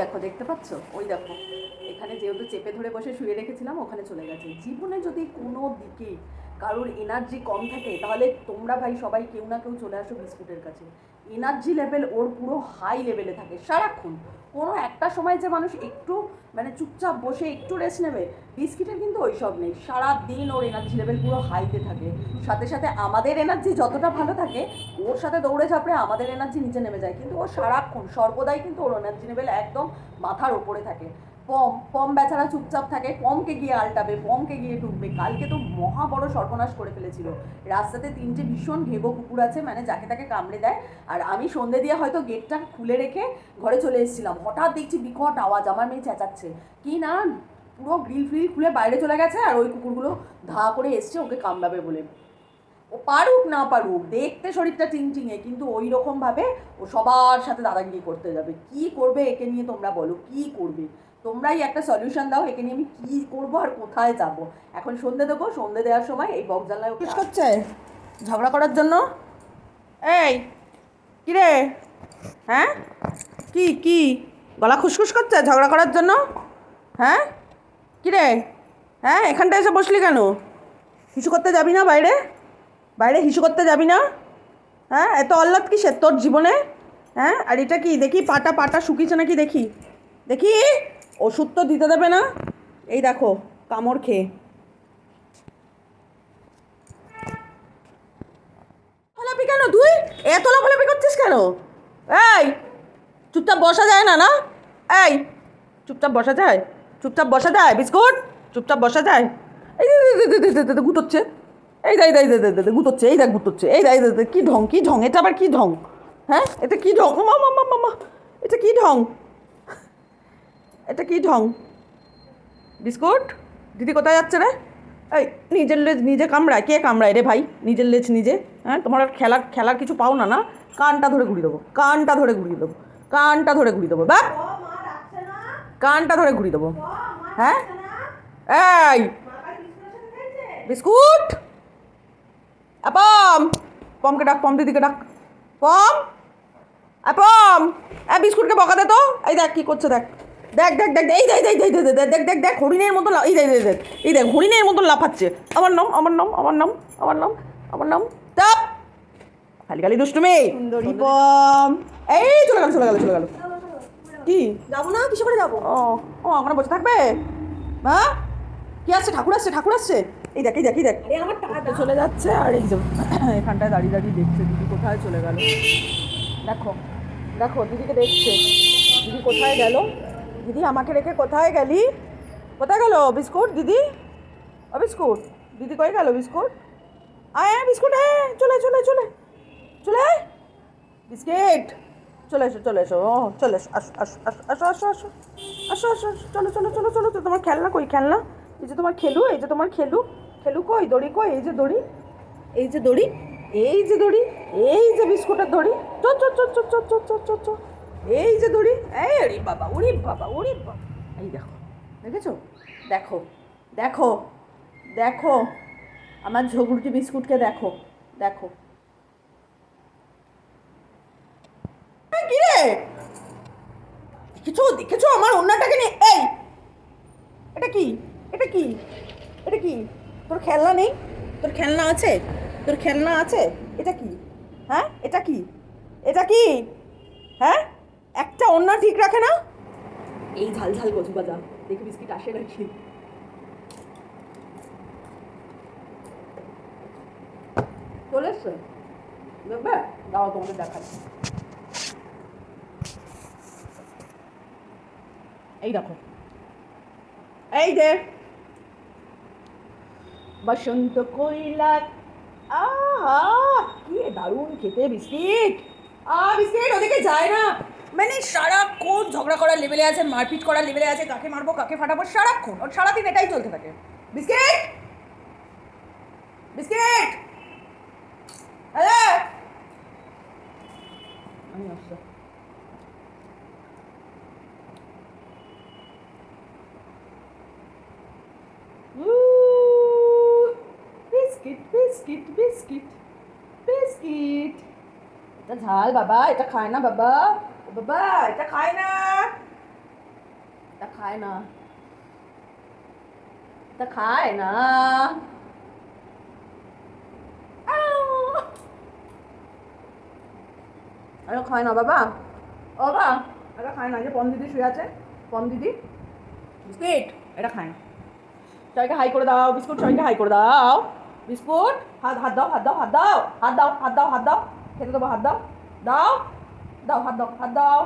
দেখো, দেখতে পাচ্ছ? ওই দেখো, এখানে যেহেতু চেপে ধরে বসে শুয়ে রেখেছিলাম, ওখানে চলে গেছে। জীবনে যদি কোনো দিকে কারোর এনার্জি কম থাকে, তাহলে তোমরা ভাই সবাই কেউ না কেউ চলে আসো বিস্কুটের কাছে। এনার্জি লেভেল ওর পুরো হাই লেভেলে থাকে। সারাক্ষণ কোনো একটা সময় যে মানুষ একটু মানে চুপচাপ বসে একটু রেস্ট নেবে, বিস্কিটের কিন্তু ওইসব নেই। সারা দিন ওর এনার্জি লেভেল পুরো হাইতে থাকে। সাথে সাথে আমাদের এনার্জি যতটা ভালো থাকে, ওর সাথে দৌড়ে ঝাপড়ে আমাদের এনার্জি নিচে নেমে যায়। কিন্তু ও সারাক্ষণ, সর্বদাই কিন্তু ওর এনার্জি লেভেল একদম মাথার ওপরে থাকে। পম পম বেচারা চুপচাপ থাকে, পমকে গিয়ে আলটাবে, পমকে গিয়ে ঢুকবে। কালকে তো মহা বড় সর্বনাশ করে ফেলেছিল। রাস্তাতে তিনটে ভীষণ ঘেবো কুকুর আছে মানে যাকে তাকে কামড়ে দেয়। আর আমি সন্ধে দিয়ে হয়তো গেটটা খুলে রেখে ঘরে চলে এসেছিলাম। হঠাৎ দেখছি বিকট আওয়াজ, আমার মেয়ে চেঁচাচ্ছে। কি না, পুরো গ্রিল ফ্রিল খুলে বাইরে চলে গেছে আর ওই কুকুরগুলো ধা করে এসছে, ওকে কামড়াবে বলে। ও পারুক না পারুক, দেখতে শরীরটা টিংটিঙে, কিন্তু ওই রকমভাবে ও সবার সাথে দাদাগিরি করতে যাবে। কি করবে একে নিয়ে তোমরা বলো, কি করবে? তোমরাই একটা সলিউশন দাও একে নিয়ে আমি কি করব আর কোথায় যাব? এখন সন্ধে দেবো সন্ধে দেওয়ার সময় এই বকজালায় করছে? ঝগড়া করার জন্য? এই কি রে? হ্যাঁ? কি কি? গলা খুসখুস করছে ঝগড়া করার জন্য? হ্যাঁ? কি রে? হ্যাঁ এখানটায় এসে বসলি কেন? হিসু করতে যাবি না বাইরে? বাইরে হিসু করতে যাবি না? হ্যাঁ এত অল্লাদ কিসের তোর জীবনে? হ্যাঁ আর এটা কি দেখি পাটা পাটা শুকিয়েছে নাকি দেখি? দেখি? ওষুধ তো দিতে দেবে না এই দেখো কামড় খেয়ে লাফালাফি কেন তুই এত লাফালাফি করছিস কেন এই চুপচাপ বসা যায় না না এই চুপচাপ বসা যায় চুপচাপ বসা যায় বিস্কুট চুপচাপ বসা যায় এই গুতোচ্ছে এই দাই দাই দে দে দে দে গুতোচ্ছে এই দেখ গুতোচ্ছে এই দাই দে দে কী ঢং কী ঢং এটা আবার কী ঢং হ্যাঁ এটা কী ঢং মা মা মা মা এটা কী ঢং এটা কী ঢং? বিস্কুট? দিদি কোথায় যাচ্ছে রে? এই, নিজের লেজ নিজে কামড়ায়। কে কামড়ায় রে ভাই? নিজের লেজ নিজে হ্যাঁ? তোমার আর খেলার খেলার কিছু পাও না না? কানটা ধরে ঘুরিয়ে দেবো। কানটা ধরে ঘুরিয়ে দেবো। কানটা ধরে ঘুরিয়ে দেবো। বা কানটা ধরে ঘুরিয়ে দেবো। হ্যাঁ? এই! বিস্কুট! আপম পমকে ডাক, পম দিদিকে ডাক। পম! আপম এ, বিস্কুটকে বকা দে তো। এই দেখ, কী করছে দেখ। দেখ দেখ দেখ এই দেখ দেখ দেখ দেখ দেখ দেখ দেখ হরিণের মতো এই দেখ দেখ দেখ এই দেখ হরিণের মতো লাফাচ্ছে আমার নাম আমার নাম আমার নাম আমার নাম আমার নাম তাপ খালি খালি দুষ্টুমি দড়িপম এই চলে গেল চলে গেল চলে গেল কি যাব না কিসে করে যাব ও ও ওখানে বসে থাকবে মা কি আসছে ঠাকুর আসছে ঠাকুর আসছে এই দেখ এই দেখ এই দেখ চলে যাচ্ছে আর এই এখানটায় দাঁড়িয়ে দাঁড়িয়ে দেখছে দিদি কোথায় চলে গেল দেখো দেখো দিদিকে দেখছে দিদি কোথায় গেল দিদি, আমাকে রেখে কোথায় গেলি? কোথায় গেল? বিস্কুট, দিদি? ও বিস্কুট। দিদি কই গেল বিস্কুট? আয় বিস্কুট, আয় চলে চলে চলে। চলে বিস্কিট। চলে এসো চলে এসো, ও, চলে এসো, আসো আসো আসো আসো আসো আসো। আসো চলো চলো চলো চলো তো তোমার খেলনা কই? খেলনা? এই যে তোমার খেলু, এই যে তোমার খেলু। খেলু কই? দড়ি কই? এই যে দড়ি। এই যে দড়ি। এই যে দড়ি। এই যে বিস্কুটের দড়ি। চ চ চ চ চ চ চ চ চ এই যে দড়ি এই ওরে বাবা ওরে বাবা ওরে বাবা। এই দেখো দেখেছ? দেখো দেখো দেখো আমার ঝগড়ুটি বিস্কুটকে দেখো দেখো। এই, কি রে? দেখেছ দেখেছ আমার অন্যটাকে নিয়ে? এই! এটা কি? এটা কি? এটা কি? তোর খেলনা নেই? তোর খেলনা আছে? তোর খেলনা আছে? এটা কি? হ্যাঁ? এটা কি? এটা কি? হ্যাঁ? একটা অন্য ঠিক রাখে না? এই ঝাল ঝাল কচু বাজা দেখি বিস্কিট আসে নাকি? চলে এসছে? দেখবে? দাও, তোমাদের দেখাচ্ছি। এই দেখো। এই যে। বসন্ত কৈলাক আহা, কি দারুণ খেতে বিস্কিট। আ, বিস্কিট, ওদিকে যায় না। মানে সারাক্ষণ ঝগড়া করার লেভেলে আছে, মারপিট করার লেভেলে আছে, কাকে মারবো, কাকে ফাটাবো, সারাক্ষণ ওর সারাদিন এটাই চলতে থাকে। বিস্কিট? বিস্কিট? হ্যালো? আমি বিস্কিট বিস্কিট বিস্কিট বিস্কিট। এটা ঝাল বাবা, এটা খায় না বাবা। বাবা, এটা খায় না। খায় না। তা খায় না! আরে খায় না বাবা। ও বাবা, এটা খায় না যে পন দিদি শুয়ে আছে। পন দিদি, বিস্কিট, এটা খায় না। সবাইকে হাই করে দাও, বিস্কুট সবাইকে হাই করে দাও। বিস্কুট, হাত হাত দাও হাত দাও হাত দাও হাত দাও হাত দাও হাত দাও। খেতে দেবো, হাত দাও। দাও। দাও হাত দাও হাত দাও